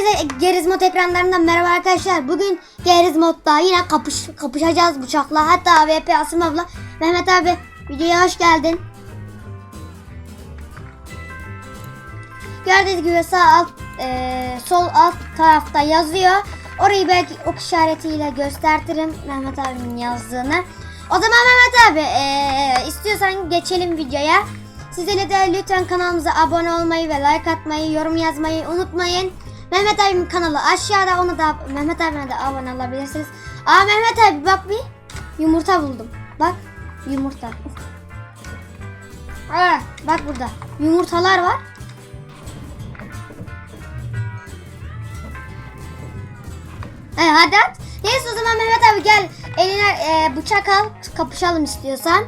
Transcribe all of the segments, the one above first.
Herkese Geriz Mod ekranlarından merhaba arkadaşlar. Bugün Geriz Mod'da yine kapış, kapışacağız bıçakla. Hatta AWP Asım abla. Mehmet abi videoya hoş geldin. Gördüğünüz gibi sağ alt, e, sol alt tarafta yazıyor. Orayı belki ok işaretiyle göstertirim Mehmet abinin yazdığını. O zaman Mehmet abi e, istiyorsan geçelim videoya. Sizlerle de lütfen kanalımıza abone olmayı ve like atmayı, yorum yazmayı unutmayın. Mehmet abimin kanalı aşağıda onu da Mehmet abime de abone olabilirsiniz. Aa Mehmet abi bak bir yumurta buldum. Bak yumurta. Aa, bak burada yumurtalar var. He, hadi at. Neyse o zaman Mehmet abi gel eline e, bıçak al kapışalım istiyorsan.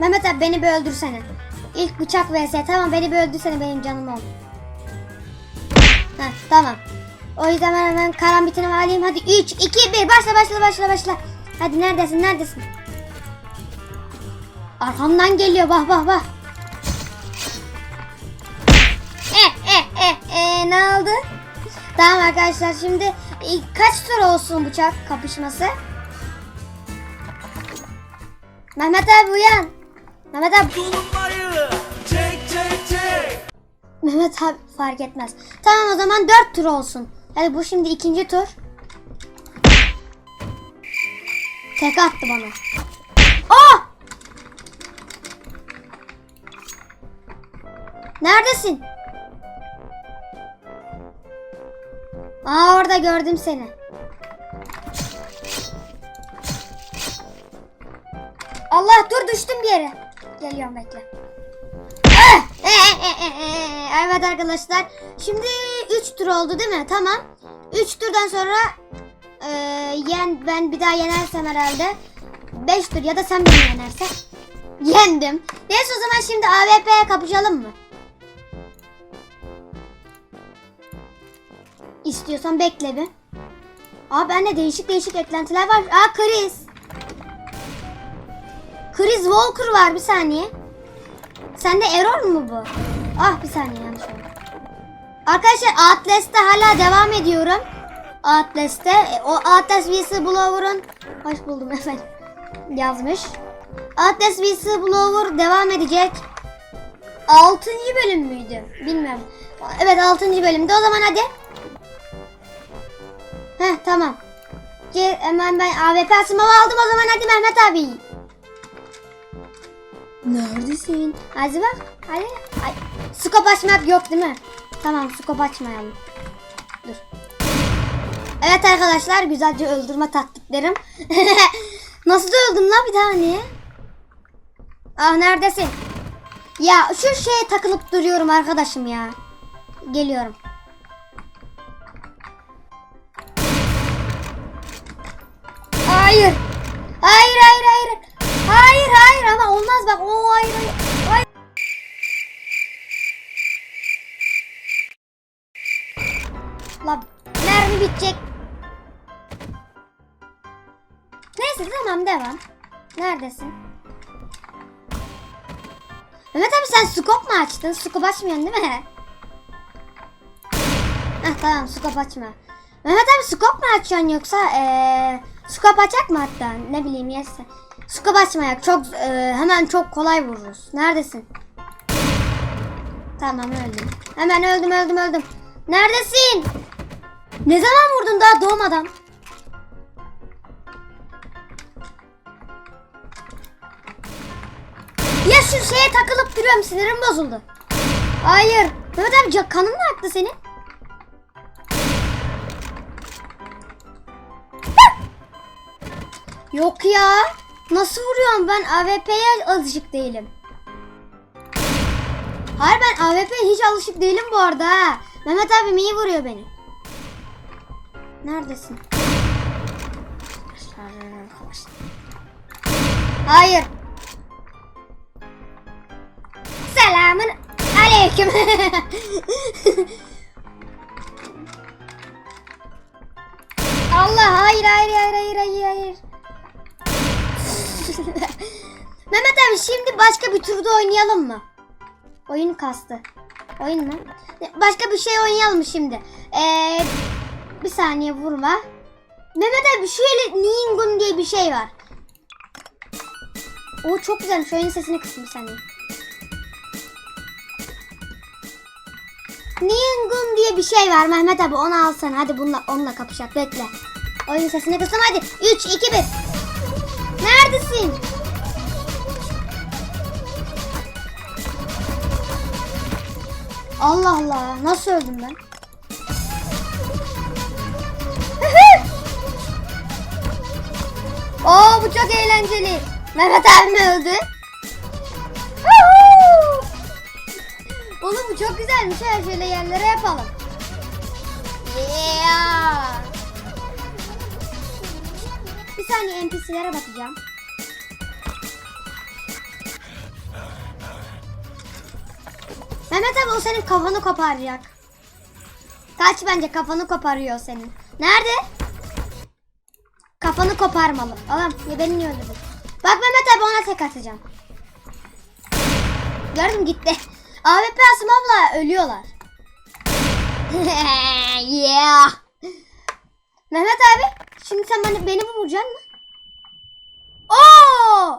Mehmet abi beni bir öldürsene. İlk bıçak vs tamam beni bir öldürsene benim canım ol. Heh, tamam. O yüzden ben hemen karambitini alayım. Hadi 3, 2, 1 başla başla başla başla. Hadi neredesin neredesin? Arkamdan geliyor bah bah bah. Eh eh eh eh ne oldu? Tamam arkadaşlar şimdi e, kaç tur olsun bıçak kapışması? Mehmet abi uyan. Mehmet abi Tulumbayı çek çek çek. Mehmet abi fark etmez. Tamam o zaman 4 tur olsun. Hadi bu şimdi ikinci tur. Tek attı bana. Aa! Neredesin? Aa orada gördüm seni. Allah dur düştüm bir yere. Geliyorum bekle. Evet arkadaşlar. Şimdi 3 tur oldu değil mi? Tamam. 3 turdan sonra e, yen ben bir daha yenersem herhalde 5 tur ya da sen beni yenersen yendim. Neyse o zaman şimdi AWP'ye kapışalım mı? İstiyorsan bekle bir. Aa bende değişik değişik eklentiler var. Aa Chris. Chris Walker var bir saniye. Sende error mu bu? Ah bir saniye yanlış oldu. Arkadaşlar Outlast'te hala devam ediyorum. Outlast'te. E, O Outlast vs Blower'ın hoş buldum efendim. Yazmış. Outlast vs Blower devam edecek. 6. bölüm müydü? Bilmiyorum. Evet 6. bölümde. O zaman hadi. Heh tamam. Hemen ben AWP asımı aldım o zaman hadi Mehmet abi. Neredesin? Hadi bak. Hadi. Ay. Skop açmak yok değil mi? Tamam skop açmayalım. Dur. Evet arkadaşlar güzelce öldürme taktiklerim. Nasıl öldüm lan bir tane? Ah neredesin? Ya şu şeye takılıp duruyorum arkadaşım ya. Geliyorum. Hayır hayır hayır. Hayır devam. Neredesin? Mehmet abi sen scope mu açtın? Scope açmıyorsun değil mi? Heh tamam scope açma. Mehmet abi scope mu açıyorsun yoksa eee scope açak mı hatta ne bileyim yerse. Scope açmayak çok eee, hemen çok kolay vururuz. Neredesin? Tamam öldüm. Hemen öldüm öldüm öldüm. Neredesin? Ne zaman vurdun daha doğmadan? Şu şeye takılıp duruyorum sinirim bozuldu. Hayır. Mehmet abi ca- kanın mı aktı senin? Yok ya. Nasıl vuruyorum ben AWP'ye alışık değilim. Hayır ben AWP'ye hiç alışık değilim bu arada ha. Mehmet abim iyi vuruyor beni. Neredesin? Hayır. Selamın aleyküm. Allah hayır hayır hayır hayır hayır hayır. Mehmet abi şimdi başka bir turda oynayalım mı? Oyun kastı. Oyun mu? Başka bir şey oynayalım şimdi. Ee, bir saniye vurma. Mehmet abi şöyle Ningun diye bir şey var. O çok güzelmiş. Oyunun sesini kısın saniye. Ningun diye bir şey var Mehmet abi onu alsana. Hadi bununla, onunla kapışak bekle. Oyunun sesini kısın hadi. 3, 2, 1. Neredesin? Allah Allah. Nasıl öldüm ben? Oo bu çok eğlenceli. Mehmet abim öldü. Oğlum bu çok güzelmiş. ha. Şöyle yerlere yapalım. Yeah. Bir saniye NPC'lere bakacağım. Mehmet abi o senin kafanı koparacak. Kaç bence kafanı koparıyor senin. Nerede? Kafanı koparmalı. Oğlum ya beni niye öldürdün? Bak Mehmet abi ona tek atacağım. Gördün mü gitti. AWP Asımav'la ölüyorlar. yeah. Mehmet abi şimdi sen beni, beni vuracaksın mı? Oo!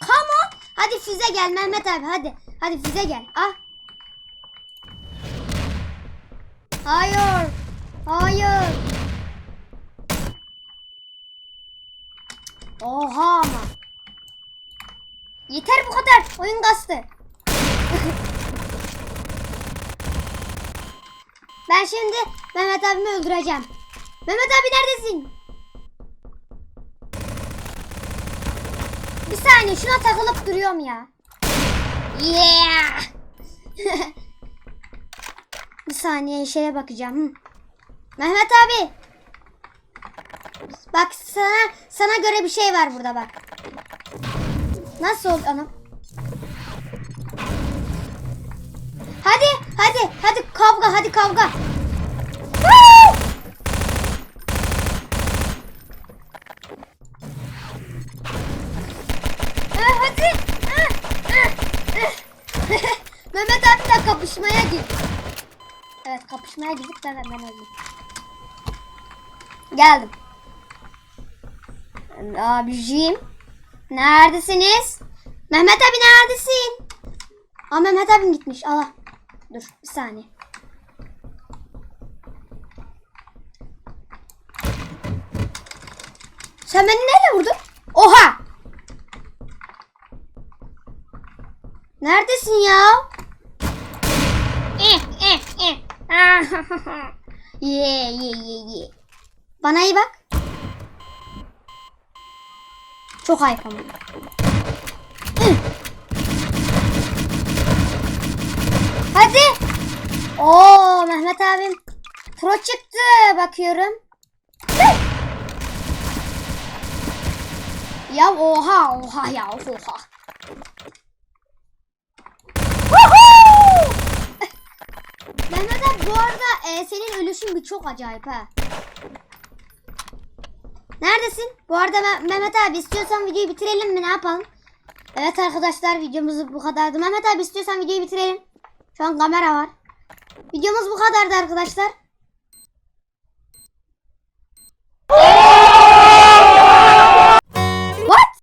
Come on. Hadi füze gel Mehmet abi hadi. Hadi füze gel. Ah. Hayır. Hayır. Oha ama. Yeter bu kadar. Oyun kastı. ben şimdi Mehmet abimi öldüreceğim. Mehmet abi neredesin? Bir saniye şuna takılıp duruyorum ya. Yeah. bir saniye şeye bakacağım. Hı. Mehmet abi. Bak sana sana göre bir şey var burada bak. Nasıl oldu anam? Hadi hadi hadi kavga hadi kavga. Ah, hadi. Ah, ah. Mehmet abiyle kapışmaya gir. Evet kapışmaya girdik ben ben öldüm. Geldim. Abiciğim. Neredesiniz? Mehmet abi neredesin? Aa Mehmet abim gitmiş. Allah. Dur bir saniye. Sen beni neyle vurdun? Oha! Neredesin ya? Eh, eh, eh. ye ye ye ye. Bana iyi bak. Çok. Hı. Hadi. Oo Mehmet abim pro çıktı bakıyorum. Ya oha oha ya oha. Mehmet abi bu arada e, senin ölüşün bir çok acayip ha. Neredesin? Bu arada Me- Mehmet abi istiyorsan videoyu bitirelim mi ne yapalım? Evet arkadaşlar videomuz bu kadardı. Mehmet abi istiyorsan videoyu bitirelim. Şu an kamera var. Videomuz bu kadardı arkadaşlar.